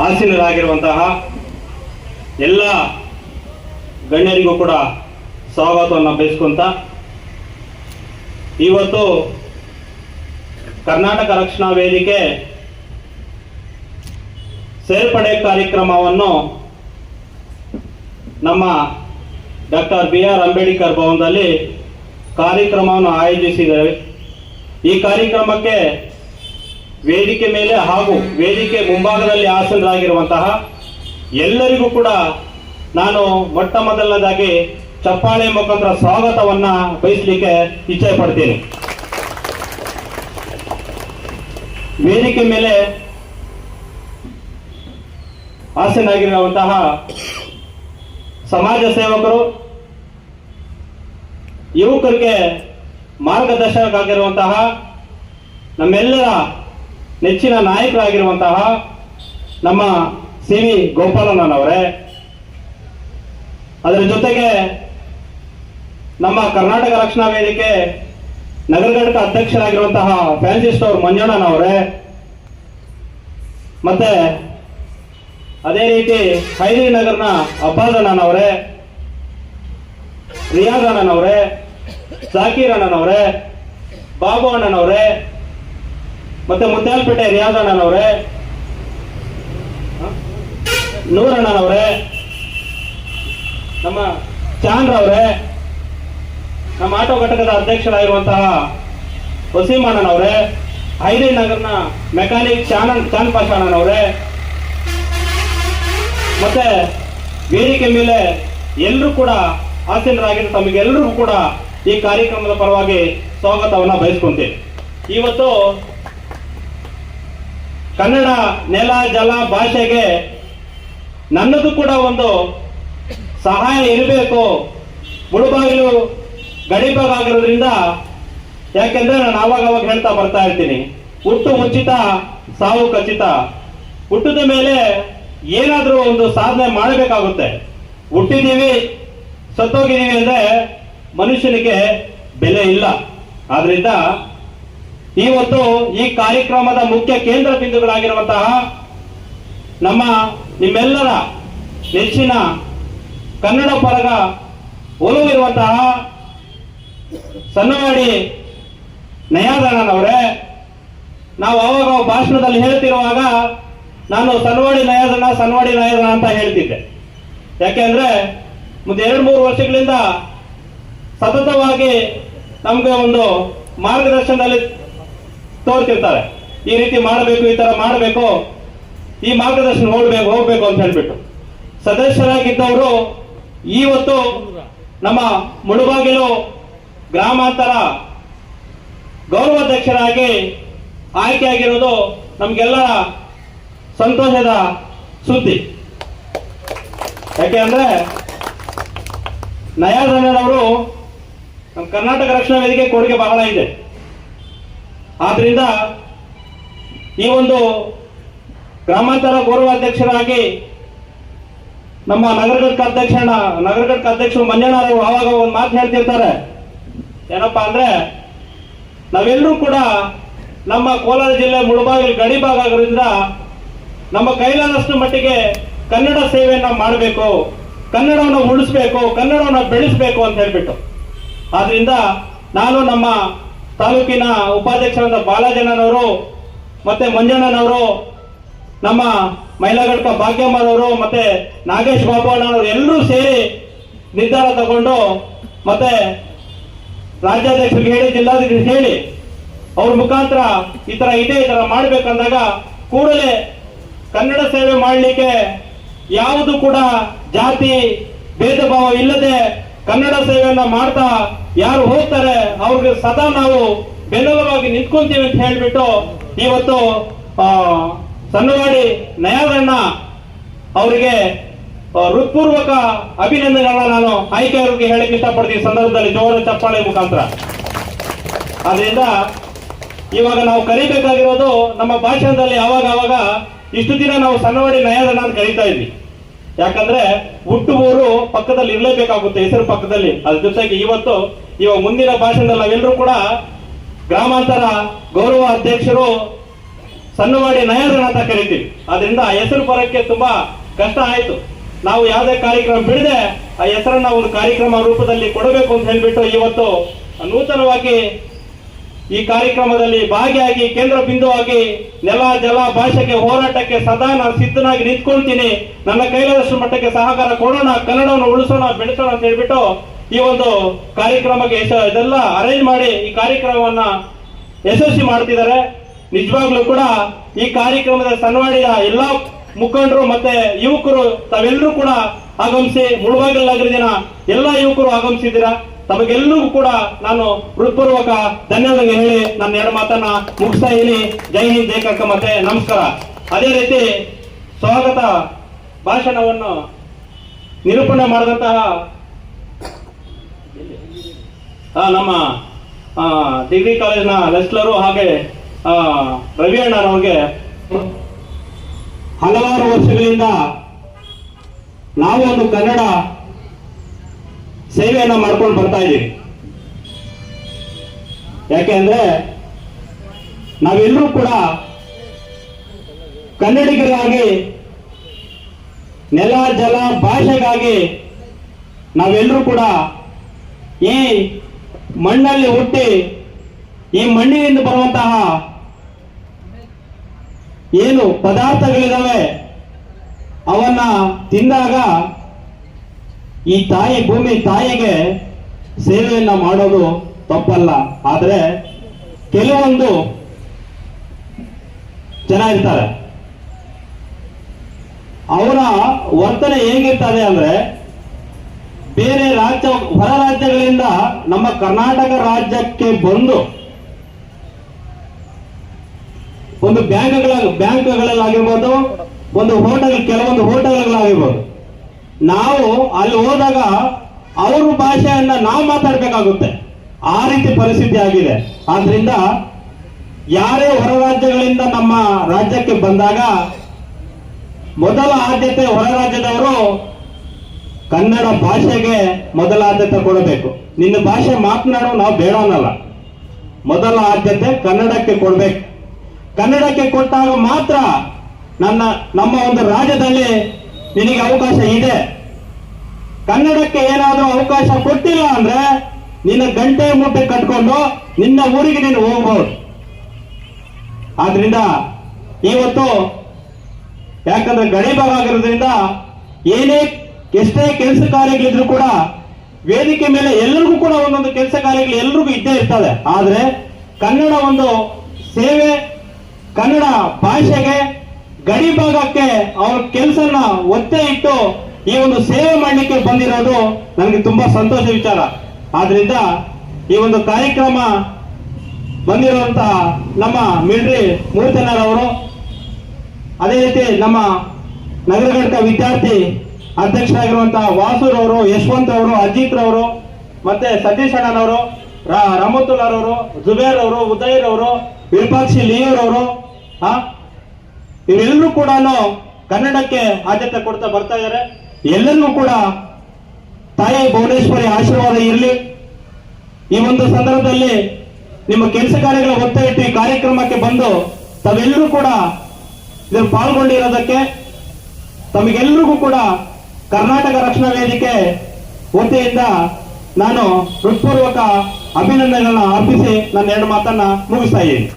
ಆಸೀನರಾಗಿರುವಂತಹ ಎಲ್ಲ ಗಣ್ಯರಿಗೂ ಕೂಡ ಸ್ವಾಗತವನ್ನು ಬಯಸ್ಕೊಂತ ಇವತ್ತು ಕರ್ನಾಟಕ ರಕ್ಷಣಾ ವೇದಿಕೆ ಸೇರ್ಪಡೆ ಕಾರ್ಯಕ್ರಮವನ್ನು ನಮ್ಮ ಡಾಕ್ಟರ್ ಬಿ ಆರ್ ಅಂಬೇಡ್ಕರ್ ಭವನದಲ್ಲಿ ಕಾರ್ಯಕ್ರಮವನ್ನು ಆಯೋಜಿಸಿದ್ದೇವೆ. ಈ ಕಾರ್ಯಕ್ರಮಕ್ಕೆ ವೇದಿಕೆ ಮೇಲೆ ಹಾಗೂ ವೇದಿಕೆ ಮುಂಭಾಗದಲ್ಲಿ ಆಸನರಾಗಿರುವಂತಹ ಎಲ್ಲರಿಗೂ ಕೂಡ ನಾನು ಮೊಟ್ಟ ಮೊದಲನೇದಾಗಿ ಚಪ್ಪಾಳೆ ಮುಖಾಂತರ ಸ್ವಾಗತವನ್ನ ಬಯಸಲಿಕ್ಕೆ ಇಚ್ಛೆ ಪಡ್ತೀನಿ. ವೇದಿಕೆ ಮೇಲೆ ಆಸನಾಗಿರುವಂತಹ ಸಮಾಜ ಸೇವಕರು, ಯುವಕರಿಗೆ ಮಾರ್ಗದರ್ಶಕರಾಗಿರುವಂತಹ ನಮ್ಮೆಲ್ಲರ ನೆಚ್ಚಿನ ನಾಯಕರಾಗಿರುವಂತಹ ನಮ್ಮ ಸಿ ವಿ ಗೋಪಾಲಣ್ಣನವರೇ, ಅದರ ಜೊತೆಗೆ ನಮ್ಮ ಕರ್ನಾಟಕ ರಕ್ಷಣಾ ವೇದಿಕೆ ನಗರ ಘಟಕ ಅಧ್ಯಕ್ಷರಾಗಿರುವಂತಹ ಫ್ಯಾನ್ಸಿ ಅವರು ಮಂಜಣ್ಣನವರೇ, ಮತ್ತೆ ಅದೇ ರೀತಿ ಹೈದರಿ ನಗರ್ನ ಅಬ್ಬಾದಣ್ಣನವರೇ ರಿಯಾಜ್ ಅಣ್ಣನವರೇ, ಜಾಕೀರ್ ಅಣ್ಣನವರೇ, ಬಾಬು ಅಣ್ಣನವರೇ ಮತ್ತೆ ಮುದ್ದಾಲ್ಪೇಟೆ ರಿಯಾಜ್ ಅಣ್ಣನ್ ಅವರೇ ನೂರ್ ಅವರೇ ನಮ್ಮ ಚಾಂದ್ರ ಅವರೇ ನಮ್ಮ ಆಟೋ ಘಟಕದ ಅಧ್ಯಕ್ಷರಾಗಿರುವಂತಹ ವಸೀಮ್ ಅವರೇ ಐಲಿ ನಗರ್ನ ಮೆಕ್ಯಾನಿಕ್ ಚಾನನ್ ಚಾನ್ ಪಾಷಾಣನವರೇ. ಮತ್ತೆ ವೇದಿಕೆ ಮೇಲೆ ಎಲ್ಲರೂ ಕೂಡ ಆಸೀನರಾಗಿದ್ದು ತಮಗೆಲ್ಲರಿಗೂ ಕೂಡ ಈ ಕಾರ್ಯಕ್ರಮದ ಪರವಾಗಿ ಸ್ವಾಗತವನ್ನ ಬಯಸ್ಕೊಂತೀನಿ. ಇವತ್ತು ಕನ್ನಡ ನೆಲ, ಜಲ ಭಾಷೆಗೆ ನನ್ನದು ಕೂಡ ಒಂದು ಸಹಾಯ ಇರಬೇಕು. ಮುಳುಬಾಗಿಲು ಗಡಿಬಾಗಿರೋದ್ರಿಂದ ಯಾಕೆಂದ್ರೆ ನಾನು ಆವಾಗ ಅವಾಗ ಹೇಳ್ತಾ ಬರ್ತಾ ಇರ್ತೀನಿ. ಹುಟ್ಟು ಉಚಿತ ಸಾವು ಖಚಿತ. ಹುಟ್ಟಿದ ಮೇಲೆ ಏನಾದರೂ ಒಂದು ಸಾಧನೆ ಮಾಡಬೇಕಾಗುತ್ತೆ. ಹುಟ್ಟಿದೀವಿ ಸತ್ತೋಗಿದ್ದೀವಿ ಅಂದ್ರೆ ಮನುಷ್ಯನಿಗೆ ಬೆಲೆ ಇಲ್ಲ. ಆದ್ರಿಂದ ಇವತ್ತು ಈ ಕಾರ್ಯಕ್ರಮದ ಮುಖ್ಯ ಕೇಂದ್ರ ಬಿಂದುಗಳಾಗಿರುವಂತಹ ನಮ್ಮ ನಿಮ್ಮೆಲ್ಲರ ನೆಚ್ಚಿನ ಕನ್ನಡ ಪರಗ ಒಲವಿರುವಂತಹ ಸನ್ನವಾಡಿ ನಯಾದಣ್ಣನವರೇ, ನಾವು ಅವಾಗ ಭಾಷಣದಲ್ಲಿ ಹೇಳ್ತಿರುವಾಗ ನಾನು ಸನ್ವಾಡಿ ನಯಾದಣ್ಣ ಸನ್ವಾಡಿ ನಯಾದಣ್ಣ ಅಂತ ಹೇಳ್ತಿದ್ದೆ. ಯಾಕೆಂದ್ರೆ ಮುಂದೆ ಎರಡು ಮೂರು ವರ್ಷಗಳಿಂದ ಸತತವಾಗಿ ನಮ್ಗೆ ಒಂದು ಮಾರ್ಗದರ್ಶನದಲ್ಲಿ ತೋರ್ತಿರ್ತಾರೆ ಈ ರೀತಿ ಮಾಡಬೇಕು, ಈ ತರ ಮಾಡಬೇಕು, ಈ ಮಾರ್ಗದರ್ಶನ ಹೋಗ್ಬೇಕು ಹೋಗ್ಬೇಕು ಅಂತ ಹೇಳ್ಬಿಟ್ಟು. ಸದಸ್ಯರಾಗಿದ್ದವರು ಇವತ್ತು ನಮ್ಮ ಮುಳುಬಾಗಿಲು ಗ್ರಾಮಾಂತರ ಗೌರವಾಧ್ಯಕ್ಷರಾಗಿ ಆಯ್ಕೆಯಾಗಿರೋದು ನಮ್ಗೆಲ್ಲರ ಸಂತೋಷದ ಸುದ್ದಿ. ಯಾಕೆ ಅಂದ್ರೆ ನಯಾಧನವರು ನಮ್ಮ ಕರ್ನಾಟಕ ರಕ್ಷಣಾ ವೇದಿಕೆ ಕೊಡುಗೆ ಬಹಳ ಇದೆ. ಆದ್ರಿಂದ ಈ ಒಂದು ಗ್ರಾಮಾಂತರ ಗೌರವಾಧ್ಯಕ್ಷರಾಗಿ ನಮ್ಮ ನಗರ ಅಧ್ಯಕ್ಷ ನಗರ ಘಟಕ ಅಧ್ಯಕ್ಷರು ಮಂಜಣ್ಣವರು ಆವಾಗ ಒಂದು ಮಾತು ಹೇಳ್ತಿರ್ತಾರೆ. ಏನಪ್ಪಾ ಅಂದ್ರೆ ನಾವೆಲ್ಲರೂ ಕೂಡ ನಮ್ಮ ಕೋಲಾರ ಜಿಲ್ಲೆ ಮುಳುಬಾಗಿಲು ಗಡಿ ಭಾಗ ಆಗಿರೋದ್ರಿಂದ ನಮ್ಮ ಕೈಲಾದಷ್ಟು ಮಟ್ಟಿಗೆ ಕನ್ನಡ ಸೇವೆಯನ್ನ ಮಾಡಬೇಕು, ಕನ್ನಡವನ್ನು ಉಳಿಸ್ಬೇಕು, ಕನ್ನಡವನ್ನು ಬೆಳೆಸಬೇಕು ಅಂತ ಹೇಳ್ಬಿಟ್ಟು. ಆದ್ರಿಂದ ನಾನು ನಮ್ಮ ತಾಲೂಕಿನ ಉಪಾಧ್ಯಕ್ಷರಾದ ಬಾಲಾಜಣ್ಣನವರು ಮತ್ತೆ ಮಂಜಣ್ಣನವರು, ನಮ್ಮ ಮೈಲಾಗಡ್ಕ ಭಾಗ್ಯಮ್ಮನವರು ಮತ್ತೆ ನಾಗೇಶ್ ಬಾಬು ಅಣ್ಣನವರು ಎಲ್ಲರೂ ಸೇರಿ ನಿರ್ಧಾರ ತಗೊಂಡು ಮತ್ತೆ ರಾಜ್ಯಾಧ್ಯಕ್ಷರಿಗೆ ಹೇಳಿ ಜಿಲ್ಲಾಧಿಕಾರಿ ಹೇಳಿ ಅವ್ರ ಮುಖಾಂತರ ಈ ತರ ಇದೆ, ಈ ತರ ಮಾಡ್ಬೇಕಂದಾಗ ಕೂಡಲೇ ಕನ್ನಡ ಸೇವೆ ಮಾಡಲಿಕ್ಕೆ ಯಾವುದು ಕೂಡ ಜಾತಿ ಭೇದ ಭಾವ ಇಲ್ಲದೆ ಕನ್ನಡ ಸೇವೆಯನ್ನ ಮಾಡ್ತಾ ಯಾರು ಹೋಗ್ತಾರೆ, ಅವ್ರಿಗೆ ಸದಾ ನಾವು ಬೆನ್ನೆಲುಬಾಗಿ ನಿಂತ್ಕೊಂತೀವಿ ಅಂತ ಹೇಳ್ಬಿಟ್ಟು ಇವತ್ತು ಸಣ್ಣವಾಡಿ ನಯಾದಣ್ಣ ಅವರಿಗೆ ಹೃತ್ಪೂರ್ವಕ ಅಭಿನಂದನೆಗಳನ್ನ ನಾನು ಆಯ್ಕೆಯವರಿಗೆ ಹೇಳಕ್ಕೆ ಇಷ್ಟಪಡ್ತೀನಿ ಸಂದರ್ಭದಲ್ಲಿ ಜೋರ ಚಪ್ಪಾಳೆ ಮುಖಾಂತರ. ಆದ್ರಿಂದ ಇವಾಗ ನಾವು ಕರಿಬೇಕಾಗಿರೋದು ನಮ್ಮ ಭಾಷಣದಲ್ಲಿ ಯಾವಾಗ ಅವಾಗ ಇಷ್ಟು ದಿನ ನಾವು ಸಣ್ಣವಾಡಿ ನಯಾದಣ್ಣ ಅಂತ ಕರೀತಾ ಇದ್ವಿ. ಯಾಕಂದ್ರೆ ಹುಟ್ಟು ಊರು ಪಕ್ಕದಲ್ಲಿ ಇರಲೇಬೇಕಾಗುತ್ತೆ ಹೆಸರು ಪಕ್ಕದಲ್ಲಿ. ಅದ್ರ ಜೊತೆಗೆ ಇವತ್ತು ಇವಾಗ ಮುಂದಿನ ಭಾಷಣದಲ್ಲಿ ನಾವೆಲ್ಲರೂ ಕೂಡ ಗ್ರಾಮಾಂತರ ಗೌರವ ಅಧ್ಯಕ್ಷರು ಸಣ್ಣವಾಡಿ ನಯನ ಅಂತ ಕರಿತೀವಿ. ಅದರಿಂದ ಆ ಹೆಸರು ಬರೋಕ್ಕೆ ತುಂಬಾ ಕಷ್ಟ ಆಯ್ತು. ನಾವು ಯಾವುದೇ ಕಾರ್ಯಕ್ರಮ ಬಿಡದೆ ಆ ಹೆಸರನ್ನ ಒಂದು ಕಾರ್ಯಕ್ರಮ ರೂಪದಲ್ಲಿ ಕೊಡಬೇಕು ಅಂತ ಹೇಳ್ಬಿಟ್ಟು ಇವತ್ತು ನೂತನವಾಗಿ ಈ ಕಾರ್ಯಕ್ರಮದಲ್ಲಿ ಭಾಗಿಯಾಗಿ ಕೇಂದ್ರ ಬಿಂದುವಾಗಿ ನೆಲ ಜಲ ಭಾಷೆಗೆ ಹೋರಾಟಕ್ಕೆ ಸದಾ ನಾನು ಸಿದ್ಧನಾಗಿ ನಿಂತ್ಕೊಳ್ತೀನಿ. ನನ್ನ ಕೈಲಾದಷ್ಟು ಮಟ್ಟಕ್ಕೆ ಸಹಕಾರ ಕೊಡೋಣ, ಕನ್ನಡವನ್ನು ಉಳಿಸೋಣ, ಬೆಳೆಸೋಣ ಅಂತ ಹೇಳ್ಬಿಟ್ಟು ಈ ಒಂದು ಕಾರ್ಯಕ್ರಮಕ್ಕೆ ಇದೆಲ್ಲ ಅರೇಂಜ್ ಮಾಡಿ ಈ ಕಾರ್ಯಕ್ರಮವನ್ನ ಯಶಸ್ವಿ ಮಾಡ್ತಿದ್ದಾರೆ. ನಿಜವಾಗ್ಲೂ ಕೂಡ ಈ ಕಾರ್ಯಕ್ರಮದ ಸನ್ವಾಡಿಯ ಎಲ್ಲಾ ಮುಖಂಡರು ಮತ್ತೆ ಯುವಕರು ತಾವೆಲ್ಲರೂ ಕೂಡ ಆಗಮಿಸಿ ಮುಳುಬಾಗಿಲು ನಗರದಿನ ಎಲ್ಲಾ ಯುವಕರು ಆಗಮಿಸಿದ್ದೀರಾ? ತಮಗೆಲ್ಲರಿಗೂ ಕೂಡ ನಾನು ಹೃತ್ಪೂರ್ವಕ ಧನ್ಯವಾದ ಹೇಳಿ ನನ್ನ ಎರಡು ಮಾತನ್ನ ಮುಗಿಸ್ತಾ ಇಲ್ಲಿ ಜೈ ಹಿಂದ್, ಜೈ ಮತ್ತೆ ನಮಸ್ಕಾರ. ಅದೇ ರೀತಿ ಸ್ವಾಗತ ಭಾಷಣವನ್ನು ನಿರೂಪಣೆ ಮಾಡಿದಂತಹ ನಮ್ಮ ಡಿಗ್ರಿ ಕಾಲೇಜಿನ ಲೆಸ್ಲರು ಹಾಗೆ ರವಿ ಅಣ್ಣನವ್ರಿಗೆ ಹಲವಾರು ವರ್ಷಗಳಿಂದ ನಾವು ಒಂದು ಕನ್ನಡ ಸೇವೆಯನ್ನ ಮಾಡ್ಕೊಂಡು ಬರ್ತಾ ಇದ್ದೀವಿ. ಯಾಕೆಂದ್ರೆ ನಾವೆಲ್ಲರೂ ಕೂಡ ಕನ್ನಡಿಗರಾಗಿ, ನೆಲ, ಜಲ, ಭಾಷೆಗಾಗಿ ನಾವೆಲ್ಲರೂ ಕೂಡ ಈ ಮಣ್ಣಲ್ಲಿ ಹುಟ್ಟಿ ಈ ಮಣ್ಣಿನಿಂದ ಬರುವಂತಹ ಏನು ಪದಾರ್ಥಗಳಿದಾವೆ, ಅವನ್ನ ತಿಂದಾಗ ಈ ತಾಯಿ ಭೂಮಿ ತಾಯಿಗೆ ಸೇವೆಯನ್ನ ಮಾಡೋದು ತಪ್ಪಲ್ಲ. ಆದ್ರೆ ಕೆಲವೊಂದು ಜನ ಇರ್ತಾರೆ. ಅವರ ವರ್ತನೆ ಹೇಗಿರ್ತದೆ ಅಂದ್ರೆ ಬೇರೆ ರಾಜ್ಯ, ಹೊರ ರಾಜ್ಯಗಳಿಂದ ನಮ್ಮ ಕರ್ನಾಟಕ ರಾಜ್ಯಕ್ಕೆ ಬಂದು ಒಂದು ಬ್ಯಾಂಕ್ಗಳ, ಬ್ಯಾಂಕ್ಗಳಲ್ಲಾಗಿರ್ಬೋದು, ಒಂದು ಹೋಟೆಲ್, ಕೆಲವೊಂದು ಹೋಟೆಲ್ಗಳಾಗಿರ್ಬೋದು ನಾವು ಅಲ್ಲಿ ಹೋದಾಗ ಅವ್ರ ಭಾಷೆಯನ್ನ ನಾವು ಮಾತಾಡ್ಬೇಕಾಗುತ್ತೆ. ಆ ರೀತಿ ಪರಿಸ್ಥಿತಿ ಆಗಿದೆ. ಆದ್ರಿಂದ ಯಾರೇ ಹೊರ ರಾಜ್ಯಗಳಿಂದ ನಮ್ಮ ರಾಜ್ಯಕ್ಕೆ ಬಂದಾಗ ಮೊದಲ ಆದ್ಯತೆ ಹೊರ ರಾಜ್ಯದವರು ಕನ್ನಡ ಭಾಷೆಗೆ ಮೊದಲ ಆದ್ಯತೆ ಕೊಡಬೇಕು. ನಿನ್ನ ಭಾಷೆ ಮಾತನಾಡೋ ನಾವು ಬೇಡ ಅನ್ನಲ್ಲ ಮೊದಲ ಆದ್ಯತೆ ಕನ್ನಡಕ್ಕೆ ಕೊಡ್ಬೇಕು. ಕನ್ನಡಕ್ಕೆ ಕೊಟ್ಟಾಗ ಮಾತ್ರ ನನ್ನ, ನಮ್ಮ ಒಂದು ರಾಜ್ಯದಲ್ಲಿ ನಿನಗೆ ಅವಕಾಶ ಇದೆ. ಕನ್ನಡಕ್ಕೆ ಏನಾದರೂ ಅವಕಾಶ ಕೊಟ್ಟಿಲ್ಲ ಅಂದ್ರೆ ನಿನ್ನ ಗಂಟೆ ಮುಟ್ಟೆ ಕಟ್ಕೊಂಡು ನಿನ್ನ ಊರಿಗೆ ನೀನು ಹೋಗ್ಬಹುದು ಆದ್ರಿಂದ ಇವತ್ತು ಯಾಕಂದ್ರೆ ಗಡಿಭಾಗ ಆಗಿರೋದ್ರಿಂದ ಏನೇ ಎಷ್ಟೇ ಕೆಲಸ ಕಾರ್ಯಗಳಿದ್ರು ಕೂಡ ವೇದಿಕೆ ಮೇಲೆ ಎಲ್ಲರಿಗೂ ಕೂಡ ಒಂದೊಂದು ಕೆಲಸ ಕಾರ್ಯಗಳು ಎಲ್ರಿಗೂ ಇದ್ದೇ ಇರ್ತದೆ. ಆದ್ರೆ ಕನ್ನಡ ಒಂದು ಸೇವೆ, ಕನ್ನಡ ಭಾಷೆಗೆ ಗಡಿ ಭಾಗಕ್ಕೆ ಅವ್ರ ಕೆಲಸನ ಒತ್ತೆ ಇಟ್ಟು ಈ ಒಂದು ಸೇವೆ ಮಾಡಲಿಕ್ಕೆ ಬಂದಿರೋದು ನನಗೆ ತುಂಬಾ ಸಂತೋಷ ವಿಚಾರ. ಆದ್ರಿಂದ ಈ ಒಂದು ಕಾರ್ಯಕ್ರಮ ಬಂದಿರುವಂತಹ ನಮ್ಮ ಮಿಲ್ಟ್ರಿ ಮೂರ್ತನರವರು, ಅದೇ ರೀತಿ ನಮ್ಮ ನಗರ ಘಟಕ ವಿದ್ಯಾರ್ಥಿ ಅಧ್ಯಕ್ಷರಾಗಿರುವಂತಹ ವಾಸುರ್ ಅವರು, ಯಶವಂತ್ ಅವರು, ಅಜಿತ್ ರವರು, ಮತ್ತೆ ಸತೀಶ್ ಅಣ್ಣನವರು, ರಾ- ರಮತುಲ್ಲಾರವರು ಜುಬೇರ್ ಅವರು ಉದಯರ್ ಅವರು ವಿರೂಪಾಕ್ಷಿ ಲಿಯರ್ ಅವರು ಹಾ ಇವರೆಲ್ಲರೂ ಕೂಡ ಕನ್ನಡಕ್ಕೆ ಆದ್ಯತೆ ಕೊಡ್ತಾ ಬರ್ತಾ ಇದ್ದಾರೆ. ಎಲ್ಲರಿಗೂ ಕೂಡ ತಾಯಿ ಭುವನೇಶ್ವರಿ ಆಶೀರ್ವಾದ ಇರಲಿ. ಈ ಒಂದು ಸಂದರ್ಭದಲ್ಲಿ ನಿಮ್ಮ ಕೆಲಸ ಕಾರ್ಯಗಳ ಒತ್ತ ಈ ಕಾರ್ಯಕ್ರಮಕ್ಕೆ ಬಂದು ತಾವೆಲ್ಲರೂ ಕೂಡ ಇದನ್ನು ಪಾಲ್ಗೊಂಡಿರೋದಕ್ಕೆ ತಮಗೆಲ್ಲರಿಗೂ ಕೂಡ ಕರ್ನಾಟಕ ರಕ್ಷಣಾ ವೇದಿಕೆ ವತಿಯಿಂದ ನಾನು ಹೃತ್ಪೂರ್ವಕ ಅಭಿನಂದನೆಗಳನ್ನ ಅರ್ಪಿಸಿ ನನ್ನ ಎರಡು ಮಾತನ್ನ ಮುಗಿಸ್ತಾ ಇದ್ದೀನಿ.